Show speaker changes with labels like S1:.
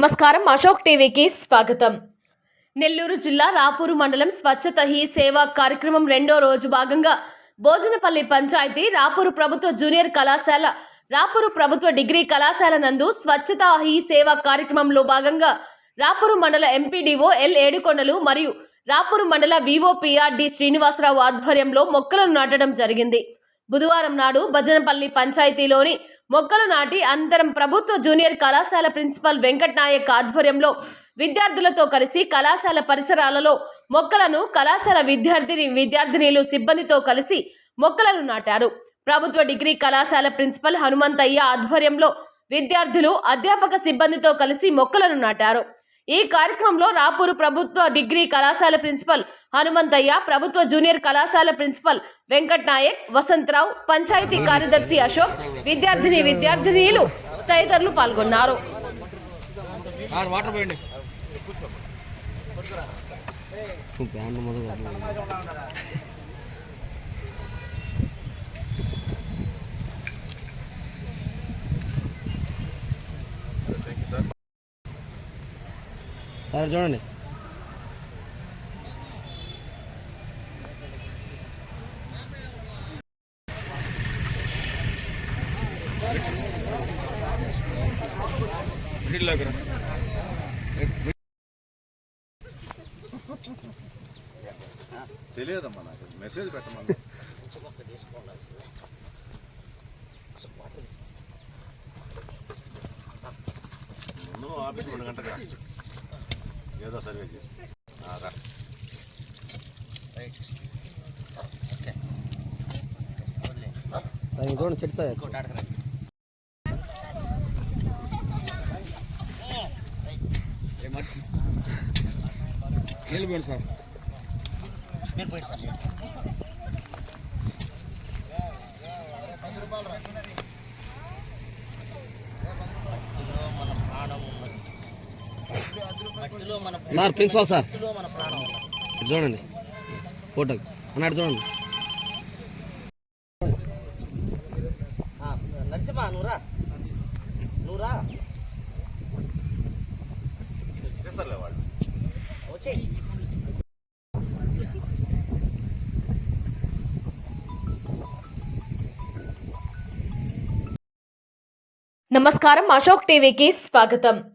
S1: నమస్కారం. అశోక్ టీవీకి స్వాగతం. నెల్లూరు జిల్లా రాపూరు మండలం స్వచ్ఛత హీ సేవా కార్యక్రమం రెండో రోజు భాగంగా భోజనపల్లి పంచాయతీ రాపూరు ప్రభుత్వ జూనియర్ కళాశాల రాపూరు ప్రభుత్వ డిగ్రీ కళాశాల నందు స్వచ్ఛత హీ సేవా కార్యక్రమంలో భాగంగా రాపూరు మండల ఎంపీడీఓ ఎల్ ఏడుకొండలు మరియు రాపూరు మండల వివోపీఆర్డి శ్రీనివాసరావు ఆధ్వర్యంలో మొక్కలను నాటడం జరిగింది. బుధవారం నాడు భజనపల్లి పంచాయతీలోని మొక్కలు నాటి అనంతరం ప్రభుత్వ జూనియర్ కళాశాల ప్రిన్సిపల్ వెంకట్ నాయక్ ఆధ్వర్యంలో విద్యార్థులతో కలిసి కళాశాల పరిసరాలలో మొక్కలను కళాశాల విద్యార్థిని విద్యార్థినిలు సిబ్బందితో కలిసి మొక్కలను నాటారు. ప్రభుత్వ డిగ్రీ కళాశాల ప్రిన్సిపల్ హనుమంతయ్య ఆధ్వర్యంలో విద్యార్థులు అధ్యాపక సిబ్బందితో కలిసి మొక్కలను నాటారు. ఈ కార్యక్రమంలో రాపూరు ప్రభుత్వ డిగ్రీ కళాశాల ప్రిన్సిపల్ హనుమంతయ్య ప్రభుత్వ జూనియర్ కళాశాల ప్రిన్సిపల్ వెంకట్ నాయక్ వసంతరావు పంచాయతీ కార్యదర్శి అశోక్ విద్యార్థిని విద్యార్థినీలు తదితరులు పాల్గొన్నారు.
S2: వాటర్
S3: సార్ చూడండి.
S2: తెలియదమ్మా నాకు. మెసేజ్ పెట్టమన్నా ఆఫీస్ రెండు గంటగా ఏదో సర్వే చేసి.
S3: సార్ ఇంక చూడండి చెట్టు సార్?
S2: వెళ్ళిపోయింది సార్
S3: సార్. ప్రిన్సిపాల్ సార్ చూడండి. ఫోటో. అన్నాడు చూడండి.
S4: నరసింహ
S2: వాళ్ళు
S4: వచ్చేయి.
S1: నమస్కారం అశోక్ టీవీకి స్వాగతం.